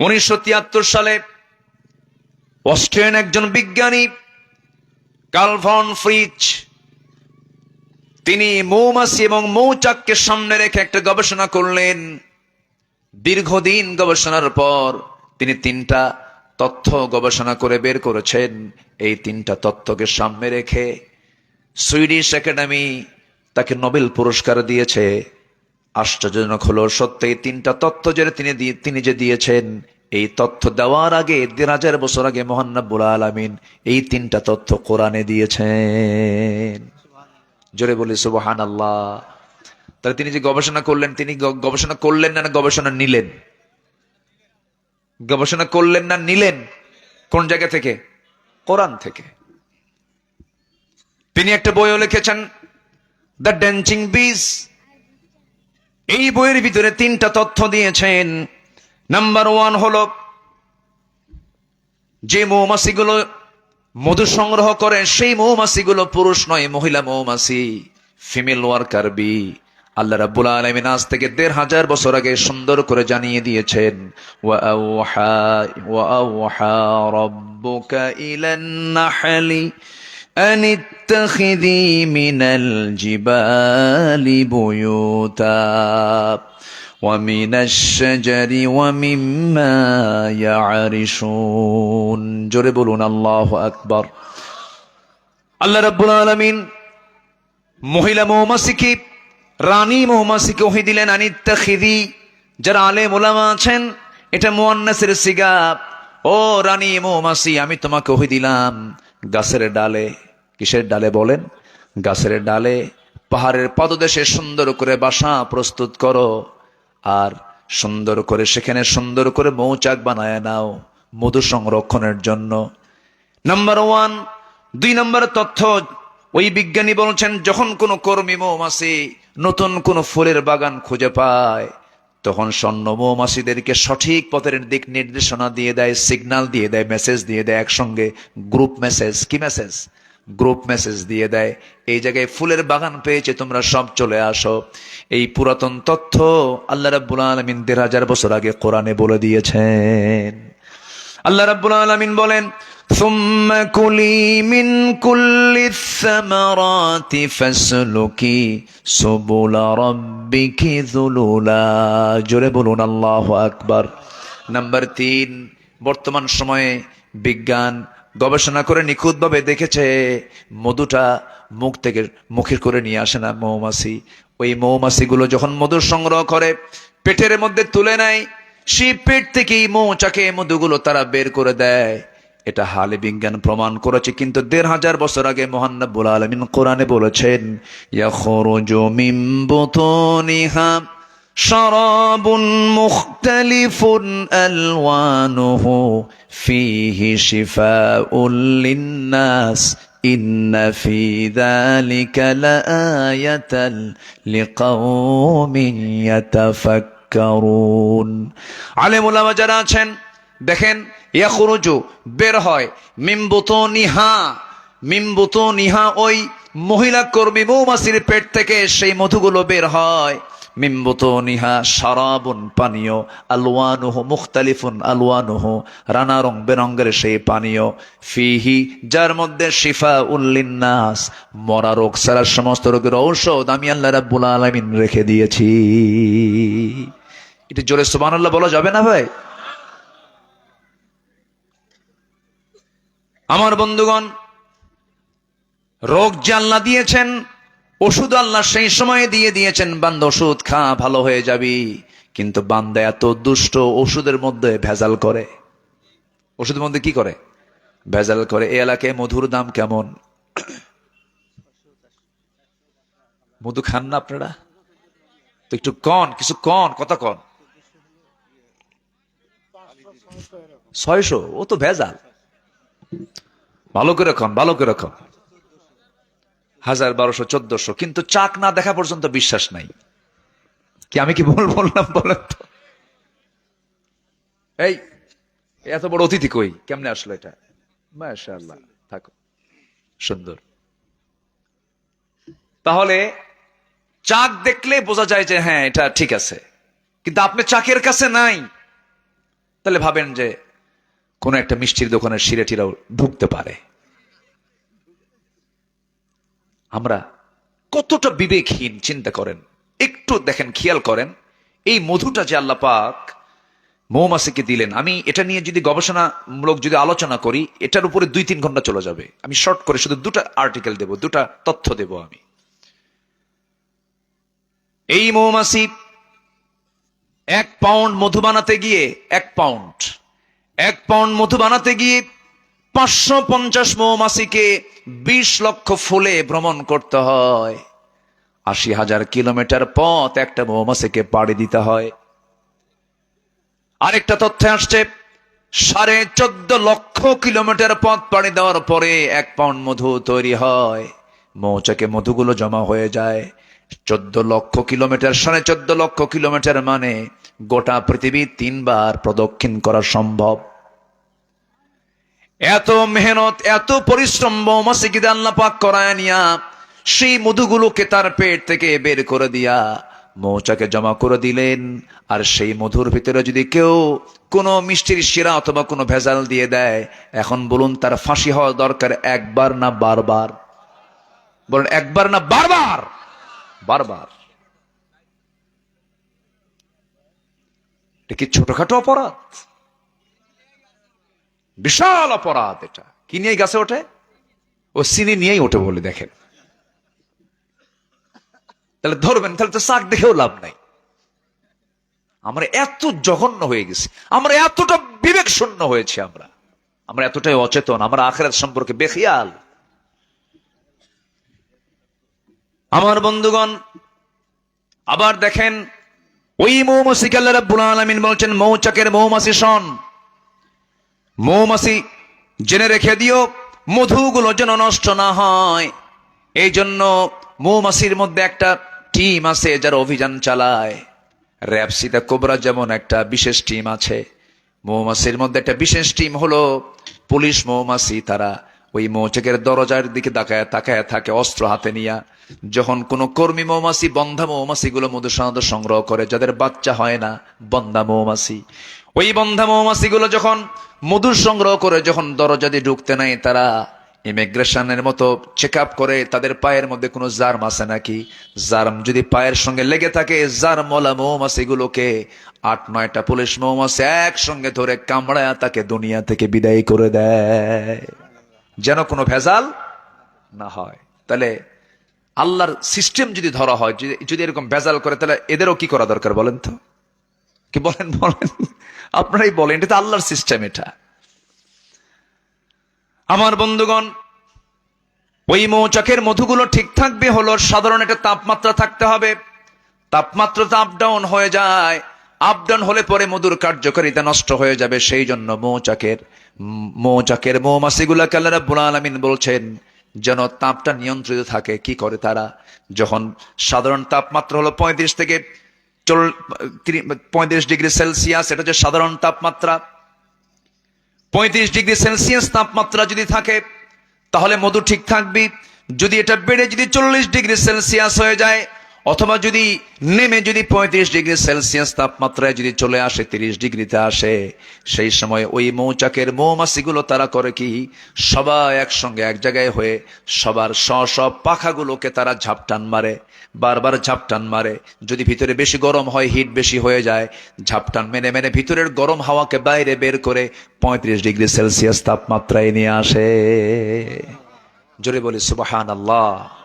উনিশশো তিয়াত্তর সালে অস্ট্রিয়ান একজন বিজ্ঞানী কালভন ফ্রিজ তিনি মৌমাছি এবং মৌচাককে সামনে রেখে একটা গবেষণা করলেন। দীর্ঘদিন গবেষণার পর তিনি তিনটা তথ্য গবেষণা করে বের করেছেন। এই তিনটা তথ্যকে সামনে রেখে সুইডিশ একাডেমি তাকে নোবেল পুরস্কার দিয়েছে। আশ্চর্যজনক হলো, সত্যি তিনটা তথ্য যে তিনি তিনি যে দিয়েছেন, এই তথ্য দেওয়ার আগে দেড় হাজার বছর আগে মোহান্নবুল আলমিন এই তিনটা তথ্য কোরআনে দিয়েছেন। জোরে বলি সুবহান আল্লাহ তাহলে তিনি যে গবেষণা করলেন, তিনি গবেষণা করলেন না না গবেষণা নিলেন? গবেষণা করলেন না, নিলেন? কোন জায়গা থেকে? কোরআন থেকে। তিনি একটা বইও লিখেছেন, দ্য ড্যান্সিং বিজ এই বইয়ের ভিতরে তিনটা তথ্য দিয়েছেন। নাম্বার ওয়ান হলো, যে মৌমাছিগুলো মধু সংগ্রহ করে, সেই মৌমাছিগুলো পুরুষ নয়, মহিলা মৌমাছি ফিমেল ওয়ার্কার বি আল্লাহ রাব্বুল আলামিন আজ থেকে দেড় হাজার বছর আগে সুন্দর করে জানিয়ে দিয়েছেন, ওয়া ওয়া রাব্বুকা ইলান নাহলি أن اتخذي من الجبال بيوتا ومن الشجر ومما يعرشون জোরে বলুন আল্লাহ আকবার আল্লাহ রাব্বুল আলামিন মহিলা মৌমাছিকে রানী মৌমাছিকে ওহি দিলেন আনিত্তা খিদি যারা আলেম ওলামা আছেন এটা মোয়ান্নাসের সিগা ও রানী মৌমাছি আমি তোমাকে ওহি দিলাম গাছের ডালে, কিসের ডালে বলেন? গাছের ডালে পাহাড়ের পদদেশে সুন্দর করে বাসা প্রস্তুত করো আর সুন্দর করে সেখানে সুন্দর করে মৌচাক বানায় নাও মধু সংরক্ষণের জন্য। নাম্বার ওয়ান দুই নম্বর তথ্য, ওই বিজ্ঞানী বলছেন, যখন কোনো কর্মী মৌমাছি নতুন কোন ফুলের বাগান খুঁজে পায় তখন স্বর্ণ মৌমাসিদেরকে সঠিক পথের দিক নির্দেশনা দিয়ে দেয় সিগনাল দিয়ে দেয় মেসেজ দিয়ে দেয় একসঙ্গে। গ্রুপ মেসেজ কি মেসেজ গ্রুপ মেসেজ দিয়ে দেয়। এই জায়গায় ফুলের বাগান পেয়েছে, তোমরা সব চলে আসো। এই পুরাতন তথ্য আল্লাহ রাব্বুল আলমিন দেড় হাজার বছর আগে কোরআনে বলে দিয়েছেন। আল্লাহ রাব্বুল আলামিন বলেন ثم كلي من كل الثمرات فاسلكي سبل ربك ذللا জোরে বলুন আল্লাহ আকবার নাম্বার তিন বর্তমান সময়ে বিজ্ঞান গবেষণা করে নিখুঁতভাবে দেখেছে মধুটা মুখ থেকে মুখে করে নিয়ে আসে না মৌমাছি ওই মৌমাছিগুলো যখন মধু সংগ্রহ করে পেটের মধ্যে তুলে নেয় সেই পেট থেকেই মৌচাকে মধুগুলো তারা বের করে দেয় এটা হালে বিজ্ঞান প্রমাণ করেছে কিন্তু দেড় হাজার বছর আগে মোহান্নবুল আলমিন কোরআনে বলেছেন ইয়াখরুজু মিন বুতুনিহা شراب مختلف ألوانه فيه شفاء للناس إن في ذلك لآية لقوم يتفكرون আলেম ওলামা যারা আছেন, দেখেন, ইয়াখরুজু, বের হয় মিম্বুত নিহা মিম্বুত নিহা ওই মহিলা কর্মী মৌমাছির পেট থেকে সেই মধুগুলো বের হয়। মিম্বুত নিহা সারাবুন পানীয়, আলওয়ানুহ মুখতালিফুন আলওয়ানুহ, রানা রং বেরঙ্গের সেই পানীয়। ফিহি, যার মধ্যে শিফা উল্লিন্নাস মরা রোগ সারা সমস্ত রোগের ঔষধ আমি আল্লাহ রাব্বুল আলামিন রেখে দিয়েছি। এটা জোরে সুবহানাল্লাহ বলা যাবে না ভাই? আমার বন্ধুগণ, রোগ যে আল্লাহ দিয়েছেন, ওষুধ আল্লাহ সেই সময়ে দিয়ে দিয়েছেন, বান্দ ওষুধ খা, ভালো হয়ে যাবি। কিন্তু বান্দা এত দুষ্ট, ওষুধের মধ্যে ভেজাল করে। ওষুধের মধ্যে কি করে? ভেজাল করে। এ এলাকায় মধুর দাম কেমন? মধু খান না আপনারা? তো একটু কন, কিছু কন, কথা কন। ছয়শো, ও তো ভেজাল। ভালো করে কন ভালো করে কন হাজার বারোশো, চোদ্দশো, কিন্তু চাক না দেখা পর্যন্ত বিশ্বাস নাই। কি আমি কি বল বললাম বলেন তো? এই এত বড় অতিথি কই? কেমনে আসলো এটা? মাশাআল্লাহ, থাকো। সুন্দর। তাহলে চাক দেখলে বোঝা যায় যে হ্যাঁ এটা ঠিক আছে। কিন্তু আপনি চাকের কাছে নাই। তাহলে ভাবেন যে কোন একটা মিষ্টির দোকানের সিরেটিরাও ঢুকতে পারে। আমরা কতটা বিবেকহীন, চিন্তা করেন। একটু দেখেন, খেয়াল করেন, এই মধুটা যে আল্লাহ পাক মৌমাছিকে দিলেন, আমি এটা নিয়ে যদি গবেষণামূলক যদি আলোচনা করি, এটার উপরে দুই তিন ঘণ্টা চলে যাবে। আমি শর্ট করে শুধু দুটা আর্টিকেল দেব, দুটা তথ্য দেব আমি। এই মৌমাছি এক পাউন্ড মধু বানাতে গিয়ে এক পাউন্ড এক পাউন্ড মধু বানাতে গিয়ে পাঁচশো পঞ্চাশ মৌমাছিকে বিশ লক্ষ ফুলে ভ্রমণ করতে হয়। আশি হাজার কিলোমিটার পথ একটা মৌমাছিকে পাড়ি দিতে হয়। আরেকটা তথ্য আসছে, সাড়ে চোদ্দ লক্ষ কিলোমিটার পথ পাড়ি দেওয়ার পরে এক পাউন্ড মধু তৈরি হয়। মৌচাকে মধুগুলো জমা হয়ে যায়। চোদ্দ লক্ষ কিলোমিটার সাড়ে চোদ্দ লক্ষ কিলোমিটার মানে গোটা পৃথিবী তিনবার প্রদক্ষিণ করা সম্ভব। এত মেহনত, এত পরিশ্রম পাক করায় নিয়া, সেই মধুগুলোকে তার পেট থেকে বের করে দিয়া মৌচাকে জমা করে দিলেন। আর সেই মধুর ভিতরে যদি কেউ কোনো মিষ্টির শিরা অথবা কোনো ভেজাল দিয়ে দেয়, এখন বলুন তার ফাঁসি হওয়া দরকার একবার না বারবার? বলুন একবার না বারবার? বারবার। কি ছোটখাটো অপরাধ? বিশাল অপরাধ এটা। কি নিয়ে গাছে ওঠে? ও চিনি নিয়েই ওঠে বলে দেখেন। তাহলে ধরবেন, তাহলে তো শাক দেখেও লাভ নাই। আমরা এত জঘন্য হয়ে গেছি। আমরা এতটা বিবেক শূন্য হয়েছি আমরা। আমরা এতটাই অচেতন। আমরা আখেরাত সম্পর্কে বেখিয়াল। আমার বন্ধুগণ, আবার দেখেন, ওই মৌমাসিকে আল্লাহ রাব্বুল আলামিন বলছেন, মৌচাকের মৌমাসি শোন। মৌমাছি জেনে রেখে দিও, মধুগুলো যেন নষ্ট না হয়। এই জন্য মৌমাছির মধ্যে একটা টিম আছে যারা অভিযান চালায়। র্যাপসিতা কোবরা যেমন একটা বিশেষ টিম আছে, মৌমাছির মধ্যে একটা বিশেষ টিম হলো পুলিশ মৌমাছি। তারা ওই মৌচাকের দরজার দিকে তাকায় তাকায় থাকে, অস্ত্র হাতে নিয়া যখন কোনো কর্মী মৌমাছি, বন্ধা মৌমাছিগুলো মধু সনদ সংগ্রহ করে, যাদের বাচ্চা হয় না, বন্ধা মৌমাছি। ওই বন্ধা মৌমাছিগুলো যখন মধুর সংগ্রহ করে, যখন দরজা দিয়ে ঢুকতে নাই তারা ইমিগ্রেশনের মতো চেক করে, তাদের পায়ের মধ্যে কোনো জার্ম আছে নাকি? জার্ম যদি পায়ের সঙ্গে লেগে থাকে, জার্মলা মৌমাছিগুলোকে আট, নয়টা পুলিশ মৌমাছি একসঙ্গে ধরে কামড়ায় তাকে দুনিয়া থেকে বিদায় করে দেয়। যেন কোনো ভেজাল না হয়। তাহলে আল্লাহর সিস্টেম যদি ধরা হয়, যদি এরকম ভেজাল করে, তাহলে এদেরও কি করা দরকার বলেন তো? কি বলেন বলেন? আপনারাই বলেন, এটা তো আল্লাহর সিস্টেম এটা। আমার বন্ধুগণ, ওই মৌচাকের মধুগুলো ঠিক থাকবে হলো, সাধারণ একটা তাপমাত্রা থাকতে হবে। তাপমাত্রা তো আপ ডাউন হয়ে যায়। আপ ডাউন হলে পরে মধুর কার্যকারিতা নষ্ট হয়ে যাবে। সেই জন্য মৌচাকের মৌচাকের মৌমাছিগুলাকে আল্লাহ রাব্বুল আলামিন বলছেন যেন তাপটা নিয়ন্ত্রিত থাকে, কি করে তারা? যখন সাধারণ তাপমাত্রা হলো পঁয়ত্রিশ থেকে চল পঁয়ত্রিশ ডিগ্রি সেলসিয়াস, এটা হচ্ছে সাধারণ তাপমাত্রা। পঁয়ত্রিশ ডিগ্রি সেলসিয়াস তাপমাত্রা যদি থাকে, তাহলে মধু ঠিক থাকবে। যদি এটা বেড়ে যদি চল্লিশ ডিগ্রি সেলসিয়াস হয়ে যায় অথবা যদি নেমে যদি পঁয়ত্রিশ ডিগ্রি সেলসিয়াস তাপমাত্রায় যদি চলে আসে, তিরিশ ডিগ্রিতে আসে, সেই সময় ওই মৌচাকের মৌমাছিগুলো তারা করে কি? সবাই একসঙ্গে এক জায়গায় হয়ে সবার স্ব সব পাখাগুলোকে তারা ঝাপটান মারে, বারবার ঝাপটান মারে। যদি ভিতরে বেশি গরম হয়, হিট বেশি হয়ে যায়, ঝাপটান মেনে মেনে ভিতরের গরম হাওয়াকে বাইরে বের করে পঁয়ত্রিশ ডিগ্রি সেলসিয়াস তাপমাত্রায় নিয়ে আসে। জোরে বলি সুবাহান আল্লাহ